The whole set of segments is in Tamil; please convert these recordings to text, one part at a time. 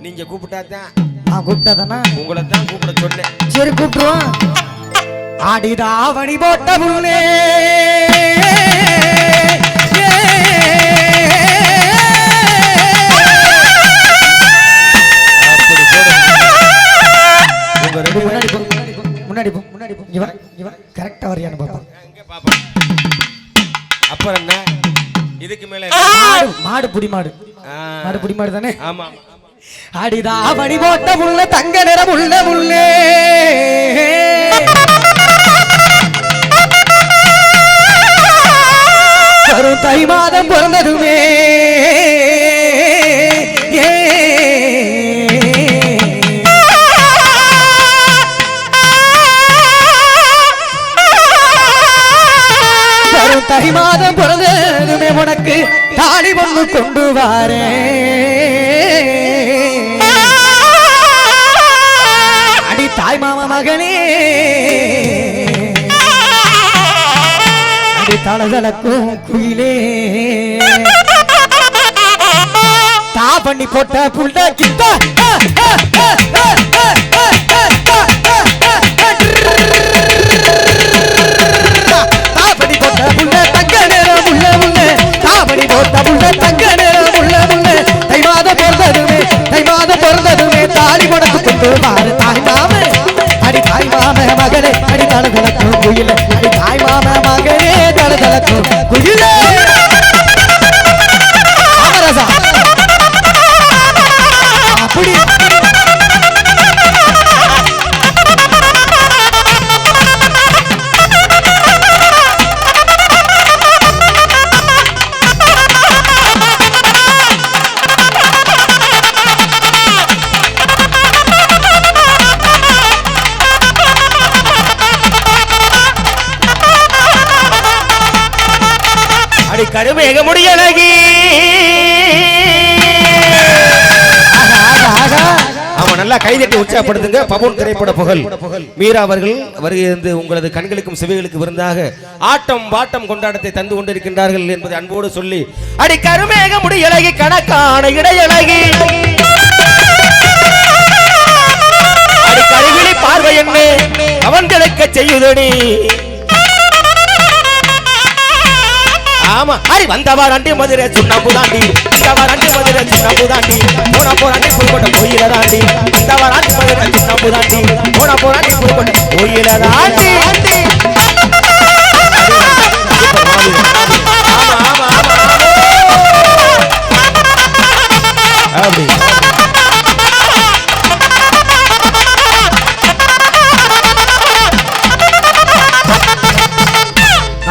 நீங்க கூப்பிட்டா தான் நான் கூப்பிட்டதானா? உங்களை தான் கூப்பிட சொன்னேன். சரி கூப்பிட்டுருவோம் ஆடிதாவணி போட்ட புள்ளே முன்னாடி போ முன்னாடி போ முன்னாடி போ. இவன் இவன் கரெக்டா வரியான்னு பாப்பா இங்க பாப்போம். அப்புறம் என்ன? இதுக்கு மேல? மாடு மாடு புடி மாடு மாடு புடி மாடு தானே ஆமா. அடிதாவணி போட்ட முள்ள தங்க நிறம் உள்ள முள்ளே. வரும் தை மாதம் பிறந்ததுமே. தை மாதம் பிறந்ததுமே உனக்கு தாலி ஒன்று கொண்டு வாரேன். மகனே. தளதளக்கும் குயிலே. தா பண்ணி போட்ட புள்ள கிட்ட. அடி கருவேக முடியலகி ஆமா நல்லா கைதட்டி உற்சாகப்படுத்துங்க. பபுன் திரைப்பட புகழ். மீரா அவர்கள் வருகிறது உங்களது கண்களுக்கும் செவிகளுக்கு விருந்தாக ஆட்டம் பாட்டம் கொண்டாட்டத்தை தந்து கொண்டிருக்கின்றார்கள் என்பதை அன்போடு சொல்லி அடி கருமேக முடியலகி கணக்கான இடையழகி. அடி கருவிழி பார்வை என்ன? அவன் கிடைக்க செய்யுதடி. ஆமா. அடி வந்தவர் அண்டி மதுரை சுண்ணாம்பு தாண்டி. வந்தவர் அண்டி மதுரை சுண்ணாம்பு தாண்டி. போன போராண்டி புதுக்கோட்டை கோயில தாண்டி. அண்டி மதுரை சுண்ணாம்பு தாண்டி. போன போராண்டி புதுக்கோட்டை கோயில தாண்டி.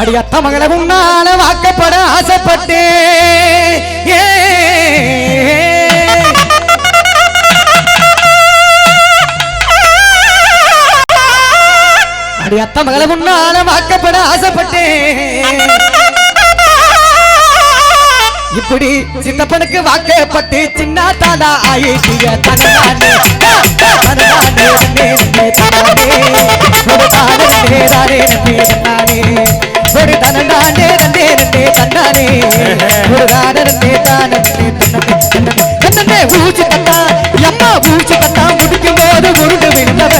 அடி அத்த மகளை உன்னால வாக்கப்பட ஆசைப்பட்டு ஏ. அடி அத்த மகளை உன்னால வாக்கப்பட ஆசைப்பட்டு இப்படி சித்தப்பனுக்கு வாக்கப்பட்டு சின்ன தாடா ஆயிட்டிய தன்னானே ஊச்சி தத்தா எம்மா ஊச்சி தத்தா முடிக்கும் போது உருண்டு விழுந்தவ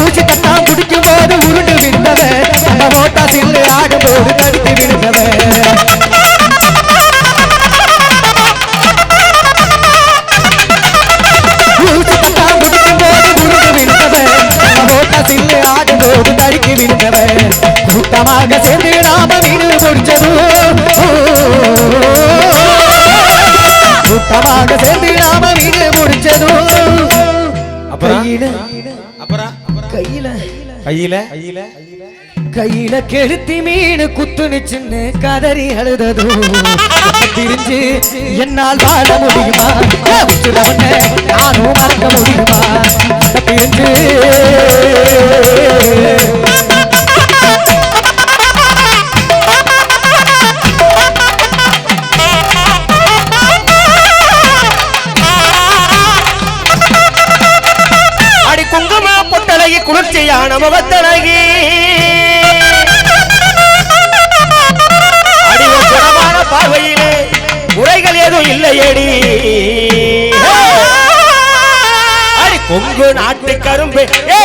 ஊச்சி தத்தா முடிக்கும் போது உருண்டு விழுந்தவ அந்த மோட்டா சில்லு ஆடும் தடுத்து விழுந்தவ ஊசிப்பட்டாம் குடிக்கும் போது உருண்டு விழுந்தவன் ஓட்ட சில்லு ஆடும்போது தடுக்கி விழுந்தவன் கூட்டமாக சேர்ந்து கூட்டமாக சேர்ந்து நாம வீடு முடிச்சது அப்புறம்? கையில கையில கையில கையில? கையில கெளுத்தி மீன் குத்துனுச்சுன்னு கதறி அழுததோ பிரிஞ்சு என்னால் வாழ முடியுமா? நானும் மறக்க முடியுமா? பிரிஞ்சு அனுபவத்தழகி அடிவமான பார்வையிலே முறைகள் ஏதும் இல்லையடி. அடி கொங்கு நாட்டு கரும்பு. ஏ